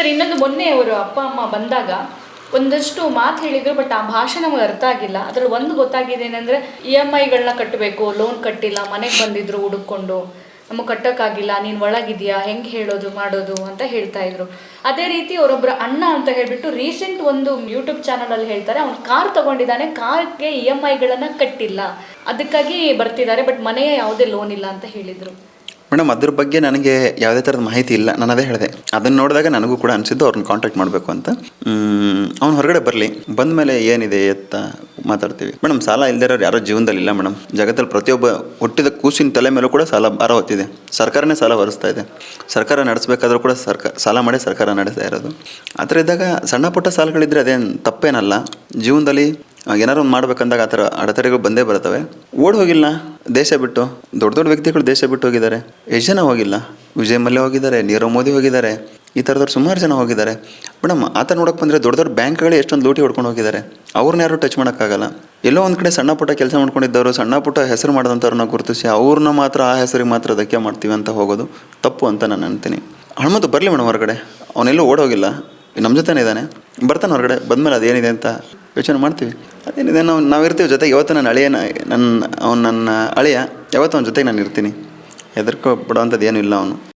Sir, ಇನ್ನೊಂದು ಮೊನ್ನೆ ಅವರು ಅಪ್ಪ, ಅಮ್ಮ ಬಂದಾಗ ಒಂದಷ್ಟು ಮಾತು ಹೇಳಿದರು ಬಟ್ ಆ ಭಾಷೆ ನಮಗೆ ಅರ್ಥ ಆಗಿಲ್ಲ. ಅದ್ರಲ್ಲಿ ಒಂದು ಗೊತ್ತಾಗಿದೆ ಏನಂದ್ರೆ ಇ ಎಂ ಐಗಳನ್ನ ಕಟ್ಟಬೇಕು ಲೋನ್ ಕಟ್ಟಿಲ್ಲ, ಮನೆಗೆ ಬಂದಿದ್ರು ಹುಡುಕೊಂಡು ನಮಗೆ ಕಟ್ಟೋಕ್ಕಾಗಿಲ್ಲ, ನೀನು ಒಳಗಿದ್ಯಾ, ಹೆಂಗೆ ಹೇಳೋದು, ಮಾಡೋದು ಅಂತ ಹೇಳ್ತಾ ಇದ್ರು. ಅದೇ ರೀತಿ ಅವರೊಬ್ಬರ ಅಣ್ಣ ಅಂತ ಹೇಳಿಬಿಟ್ಟು ರೀಸೆಂಟ್ ಒಂದು ಯೂಟ್ಯೂಬ್ ಚಾನಲಲ್ಲಿ ಹೇಳ್ತಾರೆ, ಅವ್ನು ಕಾರ್ ತಗೊಂಡಿದ್ದಾನೆ, ಕಾರ್ಗೆ ಇ ಎಂ ಐಗಳನ್ನು ಕಟ್ಟಿಲ್ಲ. ಅದಕ್ಕಾಗಿ ಬರ್ತಿದ್ದಾರೆ ಬಟ್ ಮನೆಯ ಯಾವುದೇ ಲೋನ್ ಇಲ್ಲ ಅಂತ ಹೇಳಿದರು. ಮೇಡಮ್, ಅದ್ರ ಬಗ್ಗೆ ನನಗೆ ಯಾವುದೇ ಥರದ ಮಾಹಿತಿ ಇಲ್ಲ. ನಾನು ಅದೇ ಹೇಳಿದೆ. ಅದನ್ನು ನೋಡಿದಾಗ ನನಗೂ ಕೂಡ ಅನಿಸಿದ್ದು ಅವ್ರನ್ನ ಕಾಂಟ್ಯಾಕ್ಟ್ ಮಾಡಬೇಕು ಅಂತ. ಅವ್ನು ಹೊರಗಡೆ ಬರಲಿ. ಬಂದ ಮೇಲೆ ಏನಿದೆ ಎತ್ತ ಮಾತಾಡ್ತೀವಿ. ಮೇಡಮ್, ಸಾಲ ಇಲ್ದಿರೋರು ಯಾರೋ ಜೀವನದಲ್ಲಿ ಇಲ್ಲ ಮೇಡಮ್. ಜಗತ್ತಲ್ಲಿ ಪ್ರತಿಯೊಬ್ಬ ಹುಟ್ಟಿದ ಕೂಸಿನ ತಲೆ ಮೇಲೂ ಕೂಡ ಸಾಲ ಭಾರ ಹೊತ್ತಿದೆ. ಸರ್ಕಾರನೇ ಸಾಲ ಹೊರಿಸ್ತಾ ಇದೆ. ಸರ್ಕಾರ ನಡೆಸಬೇಕಾದ್ರೂ ಕೂಡ ಸರ್ಕಾರ ಸಾಲ ಮಾಡಿ ಸರ್ಕಾರ ನಡೆಸ್ತಾ ಇರೋದು. ಆ ಥರ ಇದ್ದಾಗ ಸಣ್ಣ ಪುಟ್ಟ ಸಾಲಗಳಿದ್ರೆ ಅದೇನು ತಪ್ಪೇನಲ್ಲ. ಜೀವನದಲ್ಲಿ ಏನಾರು ಒಂದು ಮಾಡ್ಬೇಕಂದಾಗ ಆ ಥರ ಅಡೆತಡೆಗಳು ಬಂದೇ ಬರ್ತವೆ ಓಡ್ ಹೋಗಿಲ್ಲ. ದೇಶ ಬಿಟ್ಟು, ದೊಡ್ಡ ದೊಡ್ಡ ವ್ಯಕ್ತಿಗಳು ದೇಶ ಬಿಟ್ಟು ಹೋಗಿದ್ದಾರೆ. ಎಷ್ಟು ಜನ ಹೋಗಿಲ್ಲ. ವಿಜಯ್ ಮಲ್ಯ ಹೋಗಿದ್ದಾರೆ, ನೀರವ್ ಮೋದಿ ಹೋಗಿದ್ದಾರೆ, ಈ ಥರದವ್ರು ಸುಮಾರು ಜನ ಹೋಗಿದ್ದಾರೆ. ಮೇಡಮ್ ಆ ಥರ ನೋಡಕ್ಕೆ ಬಂದರೆ ದೊಡ್ಡ ದೊಡ್ಡ ಬ್ಯಾಂಕ್ಗಳೇ ಎಷ್ಟೊಂದು ಲೂಟಿ ಹೊಡ್ಕೊಂಡು ಹೋಗಿದ್ದಾರೆ. ಅವ್ರನ್ನ ಯಾರು ಟಚ್ ಮಾಡೋಕ್ಕಾಗಲ್ಲ. ಎಲ್ಲೋ ಒಂದು ಕಡೆ ಸಣ್ಣ ಪುಟ್ಟ ಕೆಲಸ ಮಾಡ್ಕೊಂಡಿದ್ದವರು, ಸಣ್ಣ ಪುಟ್ಟ ಹೆಸರು ಮಾಡಿದಂಥವ್ರನ್ನ ಗುರುತಿಸಿ ಅವ್ರನ್ನ ಮಾತ್ರ ಆ ಹೆಸರಿಗೆ ಮಾತ್ರ ಅದಕ್ಕೆ ಮಾಡ್ತೀವಿ ಅಂತ ಹೋಗೋದು ತಪ್ಪು ಅಂತ ನಾನು ಅಂತೀನಿ. ಹನುಮಂತು ಬರಲಿ ಮೇಡಮ್ ಹೊರಗಡೆ. ಅವನೆಲ್ಲೂ ಓಡೋಗಿಲ್ಲ ನಮ್ಮ ಜೊತೆನೇ ಇದ್ದಾನೆ. ಬರ್ತಾನೆ ಹೊರಗಡೆ. ಬಂದಮೇಲೆ ಅದೇನಿದೆ ಅಂತ ಯೋಚನೆ ಮಾಡ್ತೀವಿ. ಅದೇನಿದೆ, ನಾವು ನಾವಿರ್ತೀವಿ ಜೊತೆಗೆ. ಯಾವತ್ತೂ ನನ್ನ ಅಳಿಯನ ನನ್ನ ಅವ್ನು ನನ್ನ ಅಳಿಯ, ಯಾವತ್ತು ಅವನ ಜೊತೆಗೆ ನಾನು ಇರ್ತೀನಿ. ಹೆದರ್ಕೋ ಬಿಡೋವಂಥದ್ದು ಏನೂ ಇಲ್ಲ ಅವನು.